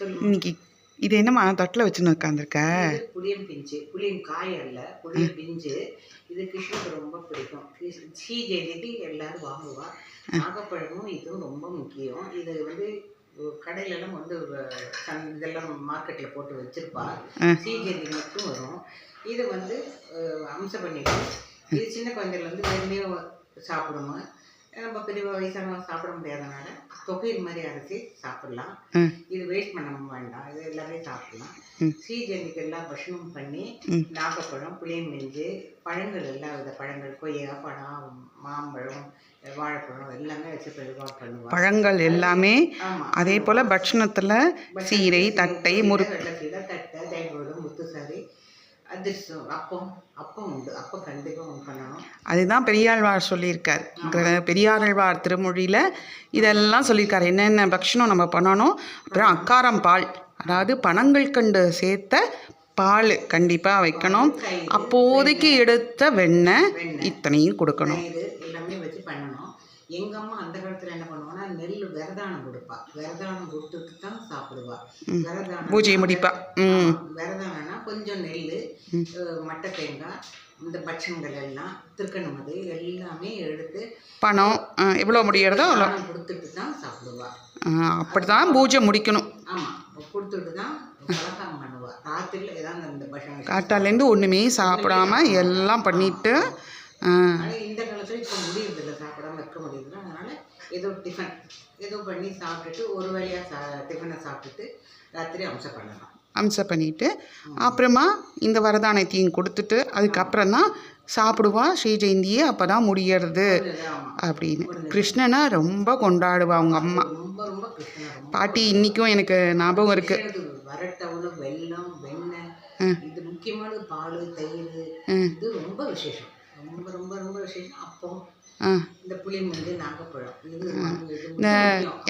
இன்னைக்கு இது என்னம்மா தட்டில் வச்சுன்னு உட்காந்துருக்க புளியம் பிஞ்சு புளியம் காய் அல்ல புளியம் பிஞ்சு. இது கிருஷ்ணனுக்கு ரொம்ப பிடிக்கும். ஸ்ரீ ஜெயந்தி எல்லாரும் வாங்குவா. நாகப்பழமும் இதுவும் ரொம்ப முக்கியம். இது வந்து கடையில எல்லாம் வந்து இதெல்லாம் மார்க்கெட்ல போட்டு வச்சிருப்பா. ஸ்ரீ ஜெயந்தி மட்டும் வரும். இது வந்து அஹ், அம்ச பண்ணிடும் இது சின்ன குழந்தைகள் வந்து வெறுமையே சாப்பிடணும் நம்ம பெரிய வயசானவங்க சாப்பிட முடியாதனால தொகையில் மாதிரி அரைச்சி சாப்பிடலாம். இது வேஸ்ட் பண்ண வேண்டாம் இது எல்லாமே சாப்பிடலாம் ம். ஸ்ரீஜெனிக்கு எல்லா பட்சமும் பண்ணி. நாகப்பழம் புளியமிஞ்சு பழங்கள் எல்லா வித பழங்கள் கொய்யா பழம் மாம்பழம் வாழைப்பழம் எல்லாமே வச்சு பெருவாள் பண்ணுவாங்க பழங்கள் எல்லாமே அதே போல் பட்சணத்தில் சீரை தட்டை முறு வெள்ளச்சீரை தட்டை அதிர்ஷ்டம். அப்பம் அப்பம் உண்டு. அப்பம் கண்டிப்பாக பண்ணணும். அதுதான் பெரியாழ்வார் சொல்லியிருக்கார். கிர- பெரியாழ்வார் திருமொழியில் இதெல்லாம் சொல்லியிருக்கார். என்னென்ன பக்ஷணம் நம்ம பண்ணணும்? அப்புறம் அக்காரம் பால். அதாவது பனங்கள் கண்டு சேர்த்த பால் கண்டிப்பாக வைக்கணும். அப்போதைக்கு எடுத்த வெண்ணெய். இத்தனையும் கொடுக்கணும். எல்லாமே வச்சு பண்ணணும். எங்க அம்மா அந்த காலத்துல என்ன பண்ணுவாங்கன்னா நெல் விரதானம் கொடுப்பா. விரதானம் கொடுத்துட்டு தான் சாப்பிடுவா விரதானம் பூஜையை முடிப்பா. ம். விரதானம்னா கொஞ்சம் நெல் மட்டை தேங்காய் இந்த பட்சங்கள் எல்லாம் திருக்கணமது எல்லாமே எடுத்து பணம் எவ்வளோ முடியறதோ அவ்வளோ தானம் கொடுத்துட்டு தான் சாப்பிடுவா. அப்படி தான் பூஜை முடிக்கணும். ஆமா கொடுத்துட்டு தான் பலகாரம் பண்ணுவா. ராத்திரில ஏதாவது இந்த பட்சம் காட்டாலேருந்து ஒன்றுமே சாப்பிடாம எல்லாம் பண்ணிட்டு இந்த காலத்தில் இப்போ முடியறதில்ல சாப்பிடாம இருக்க முடியுதுல்ல அதனால ஏதோ டிஃபன் ஏதோ பண்ணி சாப்பிட்டுட்டு ஒரு வேளையாக சா டிஃபனை சாப்பிட்டுட்டு ராத்திரி அம்சம் பண்ணலாம். அம்சம் பண்ணிட்டு அப்புறமா இந்த வரதானத்தையும் கொடுத்துட்டு அதுக்கப்புறம் தான் சாப்பிடுவா ஸ்ரீ ஜெயந்தியே அப்போ தான் முடியறது அப்படின்னு. கிருஷ்ணனை ரொம்ப கொண்டாடுவா அவங்க அம்மா. பாட்டி இன்றைக்கும் எனக்கு ஞாபகம் இருக்குது.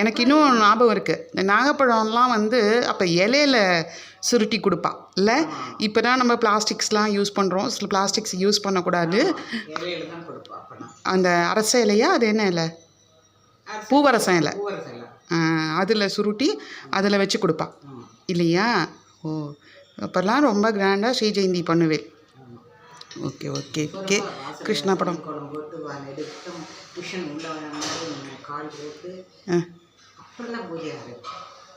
எனக்கு இன்னும் ஞாபகம் இருக்குது இந்த நாகப்பழம்லாம் வந்து அப்போ இலையில சுருட்டி கொடுப்பா இல்லை இப்போ தான் நம்ம பிளாஸ்டிக்ஸ்லாம் யூஸ் பண்ணுறோம் சில பிளாஸ்டிக்ஸ் யூஸ் பண்ணக்கூடாது. அந்த அரச இலையா அது என்ன இலை? பூவரசம் இலை. அதில் சுருட்டி அதில் வச்சு கொடுப்பா இல்லையா? ஓ அப்போல்லாம் ரொம்ப கிராண்டாக ஸ்ரீ ஜெயந்தி பண்ணுவேன். Okay okay okay. கிருஷ்ணா படம். ஆ.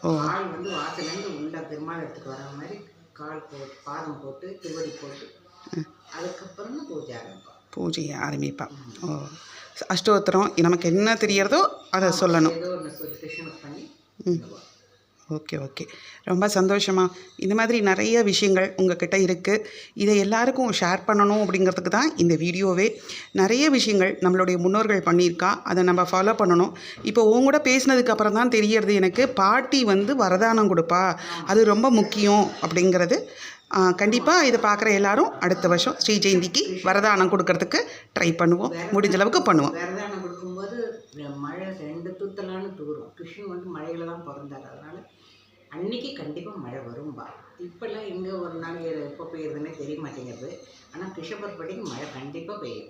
கால் வந்து வாசலேருந்து உள்ள பெருமாள் இடத்துக்கு வர மாதிரி கால் போ பாதம் போட்டு திருவடி போட்டு அதுக்கப்புறம் பூஜை ஆரம்பிப்போம் பூஜையை ஆரம்பிப்பா. ஓ. அஷ்டோத்திரம் நமக்கு என்ன தெரியறதோ அதை சொல்லணும். ஏதோ ஒன்று சொல்லி கிருஷ்ணனுக்கு பண்ணி. Okay okay. ரொம்ப சந்தோஷமா. இந்த மாதிரி நிறைய விஷயங்கள் உங்ககிட்ட இருக்குது இதை எல்லாருக்கும் ஷேர் பண்ணணும் அப்படிங்கிறதுக்கு தான் இந்த வீடியோவே. நிறைய விஷயங்கள் நம்மளுடைய முன்னோர்கள் பண்ணியிருக்கா. அதை நம்ம ஃபாலோ பண்ணணும். இப்போ உங்க கூட பேசினதுக்கு அப்புறம் தான் தெரியறது எனக்கு. பாட்டி வந்து வரதானம் கொடுப்பா. அது ரொம்ப முக்கியம் அப்படிங்கிறது. கண்டிப்பாக இதை பார்க்குற எல்லாரும் அடுத்த வருஷம் ஸ்ரீ ஜெயந்திக்கு வரதானம் கொடுக்கறதுக்கு ட்ரை பண்ணுவோம். முடிஞ்சளவுக்கு பண்ணுவோம். மழை ரெண்டு தூத்தலான்னு தூரும். கிருஷ்ணன் வந்து மழையில தான் பிறந்தார். அதனால அன்னைக்கு கண்டிப்பாக மழை வரும்பா. இப்போல்லாம் எங்கே ஒரு நாள் எப்போ பெய்யுறதுன்னே தெரிய மாட்டேங்குது. ஆனால் கிருஷ்ணபுரப்படிக்கு மழை கண்டிப்பாக பெய்யும்.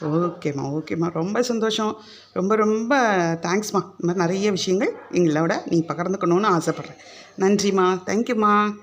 ஓகேம்மா ஓகேம்மா ரொம்ப சந்தோஷம். ரொம்ப ரொம்ப தேங்க்ஸ்மா இந்த மாதிரி நிறைய விஷயங்கள் எங்களோட நீ பகிர்ந்துக்கணும்னு ஆசைப்பட்றேன். நன்றிம்மா. தேங்க்யூம்மா.